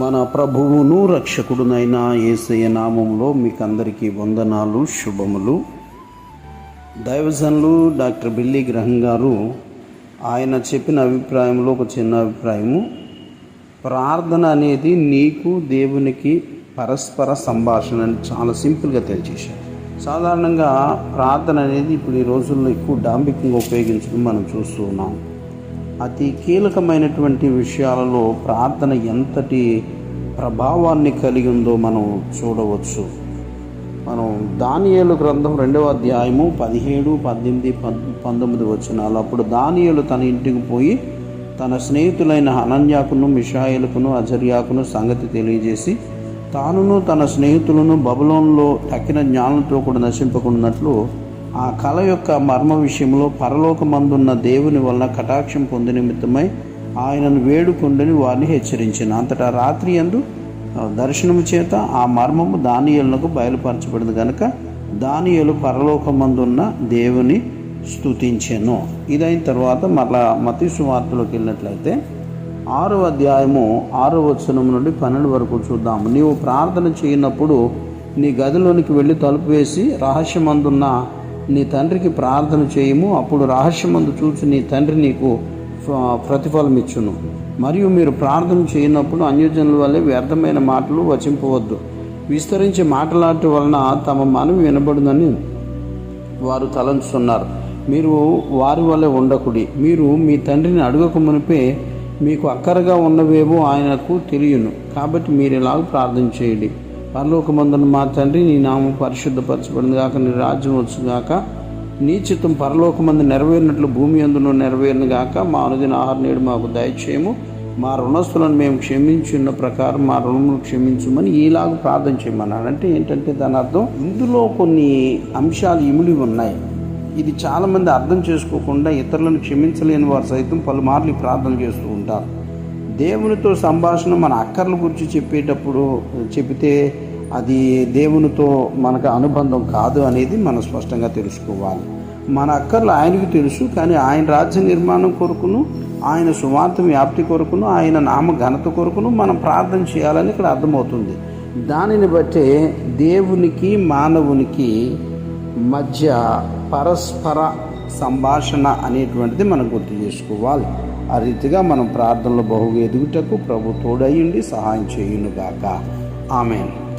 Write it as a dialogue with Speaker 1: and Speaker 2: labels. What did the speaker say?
Speaker 1: మన ప్రభువును రక్షకుడునైన యేసయ్య నామంలో మీకు అందరికీ వందనాలు శుభములు. దైవజనులు డాక్టర్ బిల్లి గ్రహం గారు ఆయన చెప్పిన అభిప్రాయంలో ఒక చిన్న అభిప్రాయము. ప్రార్థన అనేది నీకు దేవునికి పరస్పర సంభాషణ అని చాలా సింపుల్గా తెలియజేశారు. సాధారణంగా ప్రార్థన అనేది ఇప్పుడు ఈ రోజుల్లో ఎక్కువ డాంబికంగా ఉపయోగించడం మనం చూస్తున్నాం అతి కీలకమైనటువంటి విషయాలలో ప్రార్థన ఎంతటి ప్రభావాన్ని కలిగి ఉందో మనం చూడవచ్చు. మనం దానియేలు గ్రంథం రెండవ అధ్యాయము పదిహేడు పద్దెనిమిది పంతొమ్మిది వచ్చినాలు అప్పుడు దానియేలు తన ఇంటికి పోయి తన స్నేహితులైన అనన్యాకును మిషాయిలకును అజర్యాకును సంగతి తెలియజేసి తానును తన స్నేహితులను బబులోన్లో తక్కిన జ్ఞానంతో కూడా నశింపకున్నట్లు ఆ కళ యొక్క మర్మ విషయంలో పరలోకమందున్న దేవుని వలన కటాక్షం పొంది నిమిత్తమై ఆయనను వేడుకొండని వారిని హెచ్చరించిన. అంతటా రాత్రి ఎందు దర్శనము చేత ఆ మర్మము దానియలకు బయలుపరచబడింది కనుక దానియలు పరలోకమందున్న దేవుని స్థుతించెను ఇదైన తర్వాత మరలా మతి సువార్తలోకి వెళ్ళినట్లయితే ఆరో అధ్యాయము ఆరో వచనం నుండి పన్నెండు వరకు చూద్దాము. నీవు ప్రార్థన చేయనప్పుడు నీ గదిలోనికి వెళ్ళి తలుపు వేసి రహస్యమందున్న నీ తండ్రికి ప్రార్థన చేయము అప్పుడు రహస్యమందు చూసి నీ తండ్రి నీకు ప్రతిఫలం ఇచ్చును మరియు మీరు ప్రార్థన చేయనప్పుడు అన్యజనుల వల్లే వ్యర్థమైన మాటలు వచింపవద్దు. విస్తరించి మాట్లాడటం వలన తమ మనవి వినబడునని వారు తలంచుతున్నారు. మీరు వారి వల్లే ఉండకుడి. మీరు మీ తండ్రిని అడగక మునిపే మీకు అక్కరగా ఉన్నవేవో ఆయనకు తెలియను. కాబట్టి మీరు ఇలాగ ప్రార్థన చేయండి. పరలోకమందున మా తండ్రి నీ నామం పరిశుద్ధపరచబడింది కాక నీ రాజ్యం వచ్చు గాక. నీ చిత్తం పరలోకమందు నెరవేరినట్లు భూమి అందును నెరవేరిన గాక. మా అనుదిన ఆహార నేడు మాకు దయచేయము. మా రుణస్తులను మేము క్షమించున్న ప్రకారం మా రుణములు క్షమించమని ఈలాగ ప్రార్థన చేయమన్నాడు. అంటే ఏంటంటే దాని అర్థం ఇందులో కొన్ని అంశాలు ఇమిడి ఉన్నాయి. ఇది చాలామంది అర్థం చేసుకోకుండా ఇతరులను క్షమించలేని వారు సైతం పలుమార్లు ప్రార్థన చేస్తూ ఉంటారు. దేవునితో సంభాషణ మన అక్కర్ల గురించి చెప్పేటప్పుడు చెబితే అది దేవునితో మనకు అనుబంధం కాదు అనేది మనం స్పష్టంగా తెలుసుకోవాలి. మన అక్కర్లు ఆయనకు తెలుసు కానీ ఆయన రాజ్య నిర్మాణం కొరకును ఆయన సువార్త వ్యాప్తి కొరకును ఆయన నామ ఘనత కొరకును మనం ప్రార్థన చేయాలని ఇక్కడ అర్థమవుతుంది. దానిని బట్టే దేవునికి మానవునికి మధ్య పరస్పర సంభాషణ అనేటువంటిది మనం గుర్తు చేసుకోవాలి. ఆ రీతిగా మనం ప్రార్థనలో బహుగా ఎదుగుటకు ప్రభు తోడయ్యుండి సహాయం చేయునుగాక. ఆమెను.